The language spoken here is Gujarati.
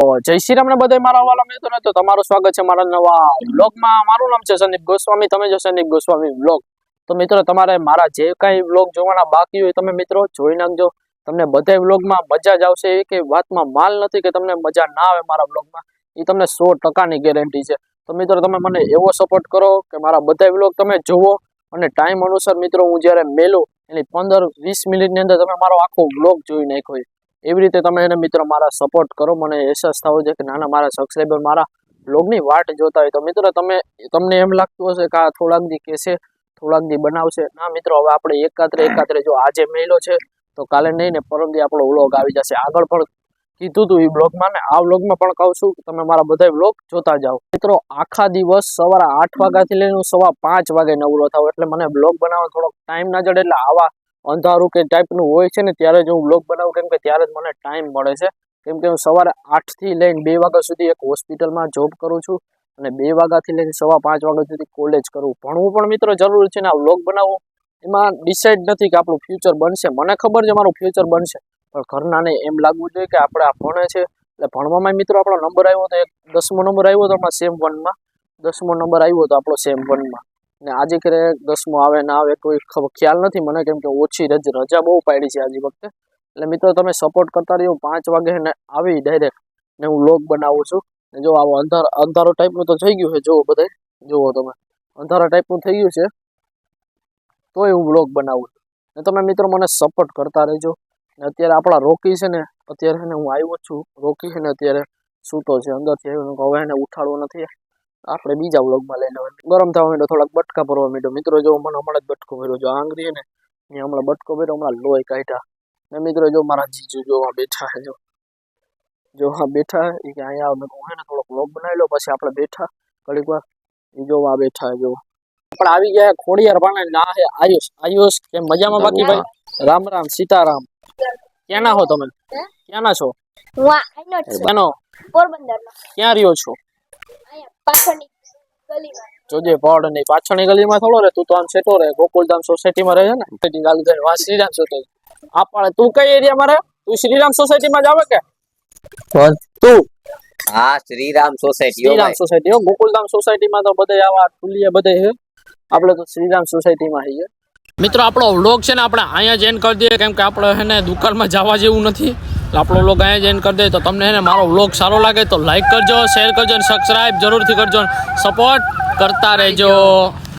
જય શ્રી રામ ને બધા મારા વાલા મિત્રો તો તમારું સ્વાગત છે મારા નવા બ્લોગમાં મારું નામ છે સંદીપ ગોસ્વામી, તમે જો સંદીપ ગોસ્વામી બ્લોગ તો મિત્રો, તમારે મારા જે કાંઈ બ્લોગ જોવાના બાકી હોય તમે મિત્રો જોઈ નાખજો. તમને બધા વ્લોગમાં મજા જ આવશે. એ કે વાતમાં માલ નથી કે તમને મજા ના આવે મારા વ્લોગમાં. એ તમને સો ટકાની ગેરંટી છે. તો મિત્રો, તમે મને એવો સપોર્ટ કરો કે મારા બધા બ્લોગ તમે જુઓ અને ટાઈમ અનુસાર મિત્રો હું જ્યારે મેલું, એની પંદર વીસ મિનિટની અંદર તમે મારો આખો બ્લોગ જોઈ નાખ્યો એવી રીતે તમે એને મિત્રો મારા સપોર્ટ કરો. મને એહસાસ થવો છે કે નાના મારા સબસ્ક્રાઈબર મારા બ્લોગની વાટ જોતા હોય. તો મિત્રો, તમે, તમને એમ લાગતું હશે કે આ થોડાક દી કહેશે, થોડાક દી બનાવશે. ના મિત્રો, હવે આપણે એકાત્રે એકાત્રે જો આજે મેલો છે, તો કાલે નહીં ને પરમ દી આપણો વ્લોગ આવી જશે. આગળ પણ કીધું હતું એ બ્લોગમાં ને, આ વ્લોગમાં પણ કહું છું તમે મારા બધા વ્લોગ જોતા જાઓ. મિત્રો, આખા દિવસ સવારે આઠ વાગ્યાથી લઈને હું સવા પાંચ વાગે નવરો થાવ એટલે મને બ્લોગ બનાવવા થોડોક ટાઈમ ના જડે. એટલે આવા અંધારું કે ટાઈપનું હોય છે ને, ત્યારે જ હું બ્લોગ બનાવું, કેમ કે ત્યારે જ મને ટાઈમ મળે છે. કેમ કે હું સવારે આઠથી લઈને બે વાગ્યા સુધી એક હોસ્પિટલમાં જોબ કરું છું અને બે વાગ્યાથી લઈને સવા પાંચ વાગ્યા સુધી કોલેજ કરું. ભણવું પણ મિત્રો જરૂરી છે ને આ બ્લોગ બનાવવું એમાં ડિસાઇડ નથી કે આપણું ફ્યુચર બનશે. મને ખબર છે મારું ફ્યુચર બનશે. પણ ઘરનાને એમ લાગવું જોઈએ કે આપણે આ ભણે છે. એટલે ભણવામાં મિત્રો આપણો નંબર આવ્યો તો એક દસમો નંબર આવ્યો તો આપણા સેમ વનમાં દસમો નંબર આવ્યો તો આપણો સેમ વનમાં ને આજે ક્યારે દસમો આવે ના આવે કોઈ ખ્યાલ નથી મને કેમ કે ઓછી રજ, રજા બહુ પાડી છે આજે વખતે. એટલે મિત્રો તમે સપોર્ટ કરતા રહ્યો પાંચ વાગે ને આવી ડાયરેક્ટ ને હું લોગ બનાવું છું. ને જો આવો અંધાર, અંધારો ટાઈપનું તો થઈ ગયું છે, જુઓ બધે જુઓ તમે. અંધારા ટાઈપનું થઈ ગયું છે. તોય હું બ્લોગ બનાવું છું. ને તમે મિત્રો મને સપોર્ટ કરતા રહેજો. ને અત્યારે આપણા રોકી છે ને, અત્યારે હું આવ્યો છું. રોકી છે ને અત્યારે સૂતો છે, અંદરથી આવ્યો હવે એને ઉઠાડવો નથી. આપણે બીજા વ્લોગમાં લઈ લેવાનું ગરમ થવા માંડ્યો થોડાક બટકા ભરવા માંડ્યો. મિત્રો જો મને હમણાં જ બટકો ભર્યો જો આંગળી ને એ હમણાં બટકો ભર્યો હમણાં લોહી કાઢ્યા. ને મિત્રો જો મારા જીજુ જો આ બેઠા જો. જો આ બેઠા એ કે અહીંયા મેં હું ને થોડોક વ્લોગ બનાવી લો પછી આપણે બેઠા. ઘડીક વાર એ જો આ બેઠા જો. આપણે આવી ગયા ખોડિયાર પાણે ના હે આયુષ. આયુષ કેમ મજામાં બાકી ભાઈ? રામ રામ સીતારામ. ક્યાંના હો તમે? ક્યાંના છો? હું આ આઈનો છું. બનો. પોરબંદર ક્યાં રહ્યો છો? જોજે પડ નહીં પાછળની ગલીમાં થોડો રે તું તો આમ સેટો રે. ગોકુલધામ સોસાયટીમાં રહે છે ને? સોસાયટી થાય વા શ્રીરામ સોસાયટી આ પણ તું કઈ એરિયામાં રહે? તું શ્રીરામ સોસાયટીમાં જ આવે કે? કોણ તું? હા શ્રીરામ સોસાયટી શ્રીરામ સોસાયટી હો. ગોકુલધામ સોસાયટીમાં તો બધે આવા ખુલ્લીએ બધે છે. આપણે તો શ્રીરામ સોસાયટીમાં છીએ. મિત્રો આપણો વ્લોગ છે ને આપણે અહીંયા જ એન્ડ કરી દઈએ કેમ કે આપણે છે ને દુકાનમાં જવા જેવું નથી. આપણો વ્લોગ અહીંયા જઈને કરી દઈએ તો તમને એને ને મારો વ્લોગ સારો લાગે તો લાઈક કરજો શેર કરજો અને સબસ્ક્રાઈબ જરૂરથી કરજો સપોર્ટ કરતા રહેજો.